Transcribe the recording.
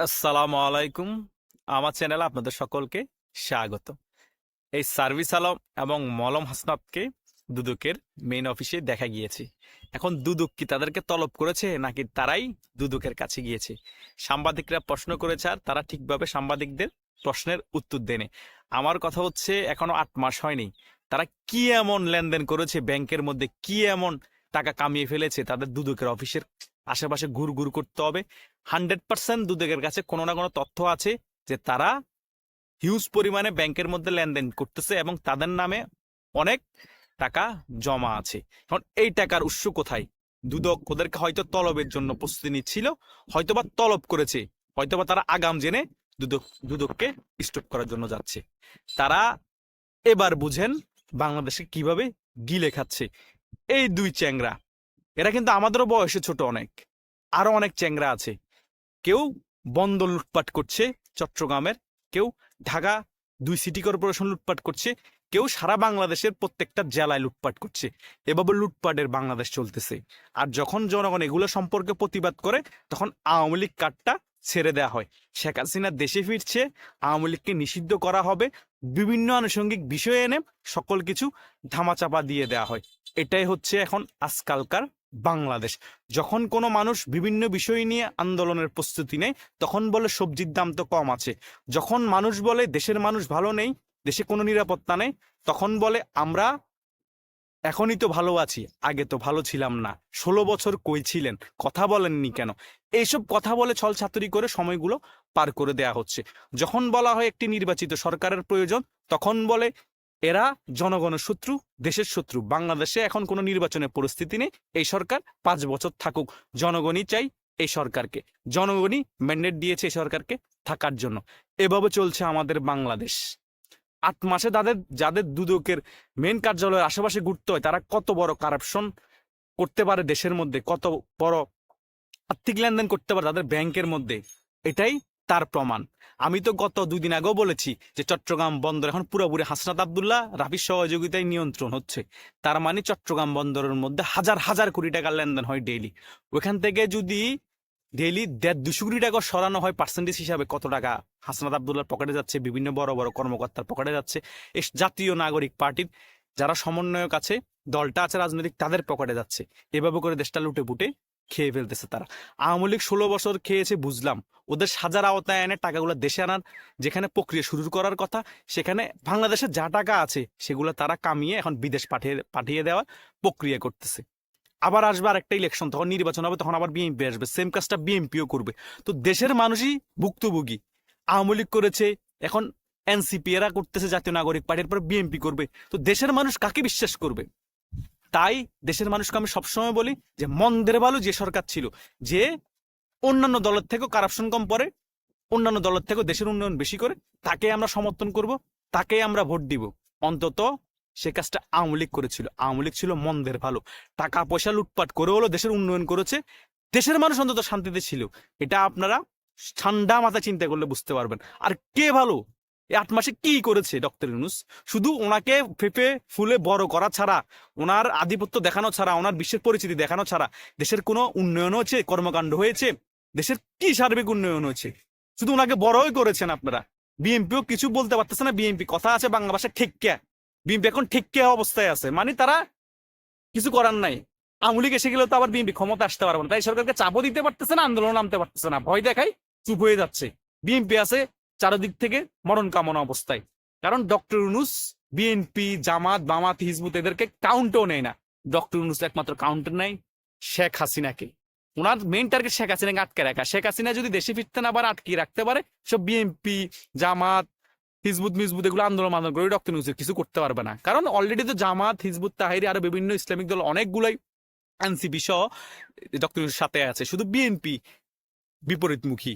আসসালামু আলাইকুম। আমার চ্যানেলে আপনাদের সকলকে স্বাগত। এই সার্ভিস আলম এবং মলম হাসনাতকে দুদকের মেইন অফিসে দেখা গিয়েছে। এখন দুদক কি তাদেরকে তলব করেছে নাকি তারাই দুদকের কাছে গিয়েছে? সাংবাদিকরা প্রশ্ন করেছে আর তারা ঠিকভাবে সাংবাদিকদের প্রশ্নের উত্তর দেনে আমার কথা হচ্ছে, এখনও আট মাস হয়নি। তারা কি এমন লেনদেন করেছে, ব্যাংকের মধ্যে কি এমন টাকা কামিয়ে ফেলেছে, তাদের দুদকের অফিসের আশেপাশে ঘুর ঘুর করতে হবে। হান্ড্রেড পার্সেন্ট দুদকের কাছে কোনো না কোনো তথ্য আছে যে তারা হিউজ পরিমাণে ব্যাংকের মধ্যে লেনদেন করতেছে এবং তাদের নামে অনেক টাকা জমা আছে। এখন এই টাকার উৎস কোথায়? দুদক ওদেরকে হয়তো তলবের জন্য প্রস্তুতি নিচ্ছিল, হয়তোবা তলব করেছে, হয়তোবা তারা আগাম জেনে দুদক, দুদককে স্টপ করার জন্য যাচ্ছে। তারা এবার বুঝেন বাংলাদেশে কীভাবে গিলে খাচ্ছে। এই দুই চ্যাংরা এরা কিন্তু আমাদেরও বয়সে ছোট অনেক। আরও অনেক চ্যাংরা আছে। কেউ বন্দর লুটপাট করছে চট্টগ্রামের, কেউ ঢাকা দুই সিটি কর্পোরেশন লুটপাট করছে, কেউ সারা বাংলাদেশের প্রত্যেকটা জেলায় লুটপাট করছে। এভাবে লুটপাটের বাংলাদেশ চলতেছে। আর যখন জনগণ এগুলো সম্পর্কে প্রতিবাদ করে, তখন আওয়ামী লীগ কার্ডটা ছেড়ে দেওয়া হয়। শেখ হাসিনা দেশে ফিরছে, আওয়ামী লীগকে নিষিদ্ধ করা হবে, বিভিন্ন আনুষঙ্গিক বিষয় এনে সকল কিছু ধামাচাপা দিয়ে দেওয়া হয়। এটাই হচ্ছে এখন আজকালকার বাংলাদেশ। যখন কোনো মানুষ বিভিন্ন বিষয় নিয়ে আন্দোলনের প্রস্তুতি নেয়, তখন বলে সবজির দাম তো কম আছে। যখন মানুষ বলে দেশের মানুষ ভালো নেই, দেশে কোনো নিরাপত্তা নেই, তখন বলে আমরা এখনই তো ভালো আছি, আগে তো ভালো ছিলাম না। ষোলো বছর কই ছিলেন? কথা বলেননি কেন? এইসব কথা বলে ছল ছাতুরি করে সময়গুলো পার করে দেয়া হচ্ছে। যখন বলা হয় একটি নির্বাচিত সরকারের প্রয়োজন, তখন বলে, এরা জনগণের শত্রু, দেশের শত্রু। বাংলাদেশে এখন কোনো নির্বাচনের পরিস্থিতি নেই। এই সরকার পাঁচ বছর থাকুক। জনগণই চাই এই সরকারকে। জনগণই ম্যান্ডেট দিয়েছে এই সরকারকে থাকার জন্য। এভাবে চলছে আমাদের বাংলাদেশ। আট মাসে তাদের, যাদের দুদকের মেন কার্যালয়ের আশেপাশে ঘুরতে হয়, তারা কত বড় কারাপশন করতে পারে দেশের মধ্যে, কত বড় আর্থিক লেনদেন করতে পারে তাদের ব্যাংকের মধ্যে, এটাই তার প্রমাণ। আমি তো গত দুই দিন আগেও বলেছি যে চট্টগ্রাম বন্দর এখন পুরোপুরি হাসনাত আবদুল্লাহ রাফির সহযোগিতায় নিয়ন্ত্রণ হচ্ছে। তার মানে চট্টগ্রাম বন্দরের মধ্যে হাজার হাজার কোটি টাকার লেনদেন হয় ডেইলি ওখান থেকে যদি ডেইলি দেড় দুশো কোটি টাকা সরানো হয় পার্সেন্টেজ হিসাবে কত টাকা? হাসনাত আবদুল্লার পকেটে যাচ্ছে, বিভিন্ন বড় বড় কর্মকর্তার পকেটে যাচ্ছে এই জাতীয় নাগরিক পার্টির যারা সমন্বয়ক আছে, দলটা আছে রাজনৈতিক, তাদের পকেটে যাচ্ছে। এভাবে করে দেশটা লুটে পুটে খেয়ে ফেলতেছে তারা। আওয়ামী লীগ ষোলো বছর খেয়েছে, বুঝলাম। ওদের সাজার আওতায় এনে টাকাগুলো দেশে আনার যেখানে প্রক্রিয়া শুরু করার কথা, সেখানে বাংলাদেশে যা টাকা আছে, সেগুলো তারা কামিয়ে এখন বিদেশ পাঠিয়ে পাঠিয়ে দেওয়ার প্রক্রিয়া করতেছে। আবার আসবে আর একটা ইলেকশন তখন নির্বাচন হবে, তখন আবার বিএনপি আসবে। সেম কাজটা বিএনপিও করবে। তো দেশের মানুষই ভুক্তভোগী। আওয়ামী লীগ করেছে, এখন এনসিপি এরা করতেছে, জাতীয় নাগরিক পার্টির পর বিএনপি করবে। তো দেশের মানুষ কাকে বিশ্বাস করবে? তাই দেশের মানুষকে আমি সবসময় বলি যে মন্দের ভালো যে সরকার ছিল, যে অন্যান্য দলের থেকেও কারাপশন কম পরে অন্যান্য দলের থেকেও দেশের উন্নয়ন বেশি করে তাকে আমরা সমর্থন করব তাকে আমরা ভোট দিব। অন্তত সে কাজটা আওয়ামী লীগ করেছিল। আওয়ামী লীগ ছিল মন্দের ভালো টাকা পয়সা লুটপাট করে হলো দেশের উন্নয়ন করেছে। দেশের মানুষ অন্তত শান্তিতে ছিল। এটা আপনারা ঠান্ডা মাথা চিন্তা করলে বুঝতে পারবেন। আর কে ভালো? এই আট মাসে কি করেছে ডক্টর ইউনুস? শুধু ওনাকে ফেপে, ফুলে বড় করা ছাড়া, ওনার আধিপত্য দেখানো ছাড়া, ওনার বিশ্বের পরিচিতি দেখানো ছাড়া, দেশের কোনো উন্নয়ন হয়েছে, কর্মকাণ্ড হয়েছে? দেশের কি সার্বিক উন্নয়ন হয়েছে? শুধু ওনাকে বড়ই করেছেন আপনারা। বিএনপিও কিছু বলতে পারতেছে না। বিএনপি কথা আছে, বাংলা ভাষা ঠিক বিএনপি এখন ঠিক কে অবস্থায় আছে? মানে তারা কিছু করার নাই। আওয়ামী এসে গেলেও তো আবার বিএনপি ক্ষমতা আসতে পারবে না। তাই সরকারকে চাপও দিতে পারতেছে না আন্দোলন নামতে পারতেছে না। ভয় দেখাই চুপ হয়ে যাচ্ছে। বিএনপি আছে চারদিক থেকে মরণ কামনা অবস্থায়। কারণ ডক্টর ইউনুস, বিএনপি, জামাত, বামাত, হিজবুত এদেরকে কাউন্টও নেয় না। ডক্টর ইউনুস একমাত্র কাউন্টার নেয় শেখ হাসিনাকে। ওনার মেইন টার্গেট শেখ হাসিনাকে আটকে রাখা। শেখ হাসিনা যদি দেশে ফিরতে না পারে আটকে রাখতে পারে, সব বিএনপি, জামাত হিজবুত মিজবুত এগুলো আন্দোলন আন্দোলন করে ডক্টর ইউনুসের কিছু করতে পারবে না। কারণ অলরেডি তো জামাত, হিজবুত, তাহিরি, আরও বিভিন্ন ইসলামিক দল অনেকগুলোই এনসিপি সহ ডক্টর সাথে আছে। শুধু বিএনপি বিপরীতমুখী।